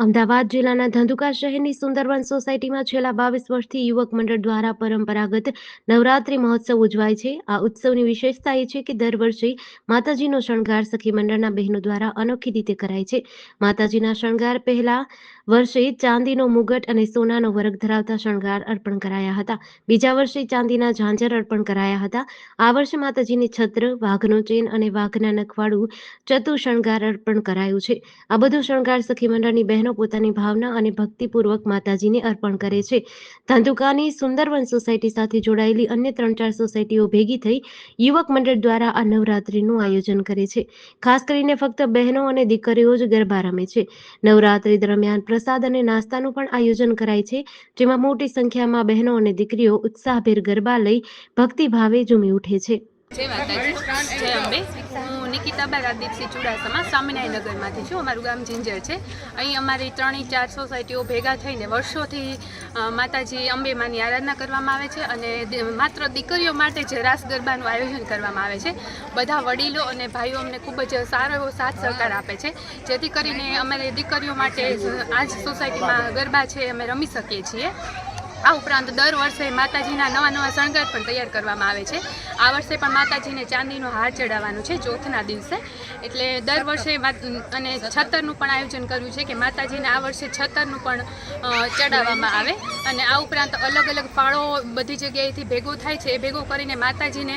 અમદાવાદ જિલ્લાના ધંધુકા શહેરની સુંદરવન સોસાયટીમાં છેલ્લા બાવીસ વર્ષથી યુવક મંડળ દ્વારા પરંપરાગત નવરાત્રી મહોત્સવ ઉજવાય છે. આ ઉત્સવની વિશેષતા એ છે કે દર વર્ષે માતાજીનો શણગાર સખી મંડળના બહેનો દ્વારા અનોખી રીતે કરાય છે. માતાજીના શણગાર પહેલા વર્ષે ચાંદીનો મુગટ અને સોનાનો વર્ગ ધરાવતા શણગાર અર્પણ કરાયા હતા. બીજા વર્ષે ચાંદીના ઝાંઝર અર્પણ કરાયા હતા. આ વર્ષે માતાજીની છત્ર, વાઘનો ચેન અને વાઘના નખવાડું ચતુ શણગાર અર્પણ કરાયું છે. આ બધું શણગાર સખી મંડળની બહેનો પોતાની ભાવના અને ભક્તિપૂર્વક માતાજીને અર્પણ કરે છે. ધંધુકાની સુંદરવન સોસાયટી સાથે જોડાયેલી અન્ય ત્રણ ચાર સોસાયટીઓ ભેગી થઈ યુવક મંડળ દ્વારા આ નવરાત્રીનું આયોજન કરે છે. ખાસ કરીને ફક્ત બહેનો અને દીકરીઓ જ ગરબા રમે છે. નવરાત્રી દરમિયાન પ્રસાદ અને નાસ્તાનું પણ આયોજન કરાય છે, જેમાં મોટી સંખ્યામાં બહેનો અને દીકરીઓ ઉત્સાહભેર ગરબા લઈ ભક્તિભાવે ઝૂમી ઉઠે છે. જય માતાજી. જય અંબે. હું નિકિતાબા રાજદીપસિંહ ચુડાસમા સ્વામિનારાયણનગરમાંથી છું. અમારું ગામ જિંજર છે. અહીં અમારી ત્રણેય ચાર સોસાયટીઓ ભેગા થઈને વર્ષોથી માતાજી અંબે માની આરાધના કરવામાં આવે છે અને માત્ર દીકરીઓ માટે જ રાસ ગરબાનું આયોજન કરવામાં આવે છે. બધા વડીલો અને ભાઈઓ અમને ખૂબ જ સારો એવો સાથ સહકાર આપે છે. જેથી કરીને અમારે દીકરીઓ માટે આ જ સોસાયટીમાં ગરબા છે, અમે રમી શકીએ છીએ. આ ઉપરાંત દર વર્ષે માતાજીના નવા નવા શણગાર પણ તૈયાર કરવામાં આવે છે. આ વર્ષે પણ માતાજીને ચાંદીનો હાર ચડાવવાનો છે ચોથના દિવસે. એટલે દર વર્ષે અને છતરનું પણ આયોજન કર્યું છે કે માતાજીને આ વર્ષે છતરનું પણ ચડાવવામાં આવે. અને આ ઉપરાંત અલગ અલગ ફાળો બધી જગ્યાએથી ભેગો થાય છે. એ ભેગો કરીને માતાજીને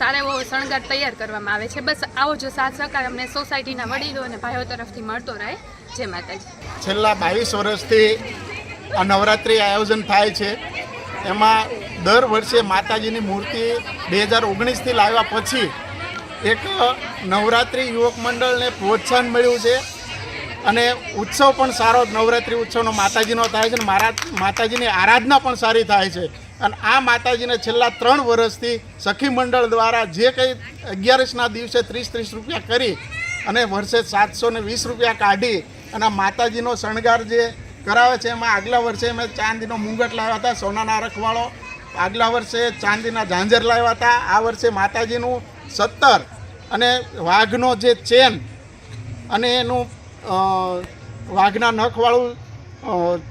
સારો એવો શણગાર તૈયાર કરવામાં આવે છે. બસ આવો જો સાથ સહકાર અમને સોસાયટીના વડીલો અને ભાઈઓ તરફથી મળતો રહે. જય માતાજી. છેલ્લા બાવીસ વર્ષથી આ નવરાત્રિ આયોજન થાય છે. એમાં દર વર્ષે માતાજીની મૂર્તિ બે હજાર ઓગણીસથી લાવ્યા પછી એક નવરાત્રિ યુવક મંડળને પ્રોત્સાહન મળ્યું છે. અને ઉત્સવ પણ સારો નવરાત્રિ ઉત્સવનો માતાજીનો થાય છે અને મારા માતાજીની આરાધના પણ સારી થાય છે. અને આ માતાજીને છેલ્લા ત્રણ વર્ષથી સખી મંડળ દ્વારા જે કંઈ અગિયારસના દિવસે ત્રીસ ત્રીસ રૂપિયા કરી અને વર્ષે સાતસો વીસ રૂપિયા કાઢી અને માતાજીનો શણગાર જે કરાવે છે. એમાં આગલા વર્ષે અમે ચાંદીનો મુંગટ લાવ્યા હતા, સોનાના રખવાળો. આગલા વર્ષે ચાંદીના ઝાંઝર લાવ્યા હતા. આ વર્ષે માતાજીનું સત્તર અને વાઘનો જે ચેન અને એનું વાઘના નખવાળું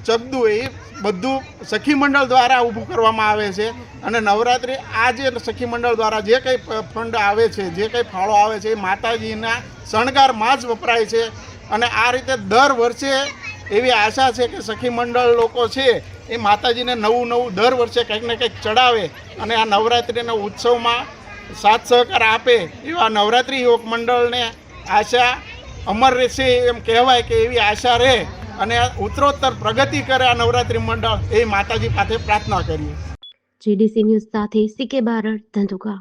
ચબદું એ બધું સખી મંડળ દ્વારા ઊભું કરવામાં આવે છે. અને નવરાત્રિ આ જે સખી મંડળ દ્વારા જે કંઈ ફંડ આવે છે, જે કંઈ ફાળો આવે છે, એ માતાજીના શણગારમાં જ વપરાય છે. અને આ રીતે દર વર્ષે એવી આશા છે કે સખી મંડળ લોકો છે એ માતાજીને નવું નવું દર વર્ષે કંઈક ને કંઈક ચડાવે અને આ નવરાત્રિના ઉત્સવમાં સાથ સહકાર આપે એવા નવરાત્રિ યુવક મંડળને આશા અમર રહેશે એમ કહેવાય કે એવી આશા રહે અને ઉત્તરોત્તર પ્રગતિ કરે આ નવરાત્રિ મંડળ એ માતાજી પાસે પ્રાર્થના કરીએ. જીડીસી ન્યૂઝ સાથે સીકે બારડ ધંધુકા.